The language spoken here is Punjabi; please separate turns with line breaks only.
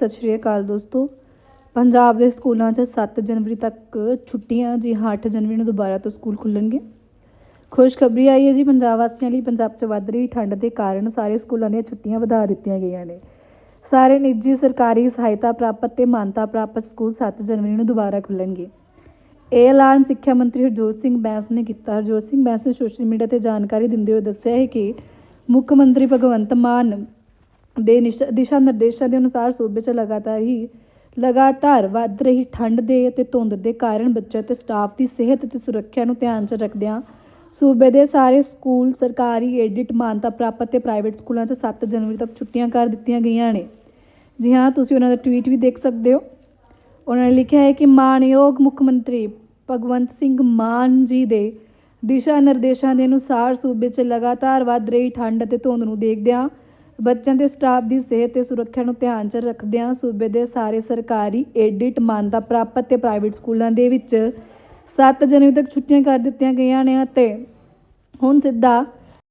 ਸਤਿ ਸ਼੍ਰੀ ਅਕਾਲ ਦੋਸਤੋ। ਪੰਜਾਬ ਦੇ ਸਕੂਲਾਂ 'ਚ 7 ਜਨਵਰੀ ਤੱਕ ਛੁੱਟੀਆਂ ਜੀ ਹਾਂ 8 ਜਨਵਰੀ ਨੂੰ ਦੁਬਾਰਾ ਤੋਂ ਸਕੂਲ ਖੁੱਲਣਗੇ। ਖੁਸ਼ਖਬਰੀ ਆਈ ਹੈ ਜੀ, ਪੰਜਾਬ ਵਾਸੀਆਂ ਲਈ ਪੰਜਾਬ 'ਚ ਵੱਧ ਰਹੀ ਠੰਡ ਦੇ ਕਾਰਨ ਸਾਰੇ ਸਕੂਲਾਂ ਦੀਆਂ ਛੁੱਟੀਆਂ ਵਧਾ ਦਿੱਤੀਆਂ ਗਈਆਂ ਨੇ। ਸਾਰੇ ਨਿੱਜੀ ਸਰਕਾਰੀ ਸਹਾਇਤਾ ਪ੍ਰਾਪਤ ਤੇ ਮਾਨਤਾ ਪ੍ਰਾਪਤ ਸਕੂਲ 7 ਜਨਵਰੀ ਨੂੰ ਦੁਬਾਰਾ ਖੁੱਲਣਗੇ। ਇਹ ਐਲਾਨ ਸਿੱਖਿਆ ਮੰਤਰੀ ਹਰਜੋਤ ਸਿੰਘ ਬੈਂਸ ਨੇ ਕੀਤਾ। ਹਰਜੋਤ ਸਿੰਘ ਬੈਂਸ ਨੇ ਸੋਸ਼ਲ ਮੀਡੀਆ ਤੇ ਜਾਣਕਾਰੀ ਦਿੰਦੇ ਹੋਏ ਦੱਸਿਆ ਹੈ ਕਿ ਮੁੱਖ ਮੰਤਰੀ ਭਗਵੰਤ ਮਾਨ ਦੇ ਨਿਸ਼- ਦਿਸ਼ਾ ਨਿਰਦੇਸ਼ਾਂ ਦੇ ਅਨੁਸਾਰ ਸੂਬੇ 'ਚ ਲਗਾਤਾਰ ਹੀ, ਲਗਾਤਾਰ ਵੱਧ ਰਹੀ ਠੰਡ ਦੇ ਅਤੇ ਧੁੰਦ ਦੇ ਕਾਰਨ ਬੱਚਿਆਂ ਤੇ ਸਟਾਫ ਦੀ ਸਿਹਤ ਅਤੇ ਸੁਰੱਖਿਆ ਨੂੰ ਧਿਆਨ 'ਚ ਰੱਖਦਿਆਂ ਸੂਬੇ ਦੇ ਸਾਰੇ ਸਕੂਲ, ਸਰਕਾਰੀ ਐਡਿਟ ਮਾਨਤਾ ਪ੍ਰਾਪਤ ਤੇ ਪ੍ਰਾਈਵੇਟ ਸਕੂਲਾਂ 'ਚ 7 ਜਨਵਰੀ ਤੱਕ ਛੁੱਟੀਆਂ ਕਰ ਦਿੱਤੀਆਂ ਗਈਆਂ ਨੇ। ਜੀ ਹਾਂ, ਤੁਸੀਂ ਉਹਨਾਂ ਦਾ ਟਵੀਟ ਵੀ ਦੇਖ ਸਕਦੇ ਹੋ। ਉਹਨਾਂ ਨੇ ਲਿਖਿਆ ਹੈ ਕਿ ਮਾਨਯੋਗ ਮੁੱਖ ਮੰਤਰੀ ਭਗਵੰਤ ਸਿੰਘ ਮਾਨ ਜੀ ਦੇ ਦਿਸ਼ਾ ਨਿਰਦੇਸ਼ਾਂ ਦੇ ਅਨੁਸਾਰ ਸੂਬੇ 'ਚ ਲਗਾਤਾਰ ਵੱਧ ਰਹੀ ਠੰਡ ਅਤੇ ਧੁੰਦ ਨੂੰ ਦੇਖਦਿਆਂ ਬੱਚਿਆਂ ਦੇ ਸਟਾਫ ਦੀ ਸਿਹਤ ਤੇ ਸੁਰੱਖਿਆ ਨੂੰ ਧਿਆਨ 'ਚ ਰੱਖਦਿਆਂ ਸੂਬੇ ਦੇ ਸਾਰੇ ਸਰਕਾਰੀ ਐਡਿਟ ਮਾਨਤਾ ਪ੍ਰਾਪਤ ਤੇ ਪ੍ਰਾਈਵੇਟ ਸਕੂਲਾਂ ਦੇ ਵਿੱਚ 7 ਜਨਵਰੀ ਤੱਕ ਛੁੱਟੀਆਂ ਕਰ ਦਿੱਤੀਆਂ ਗਈਆਂ ਨੇ ਅਤੇ ਹੁਣ ਸਿੱਧਾ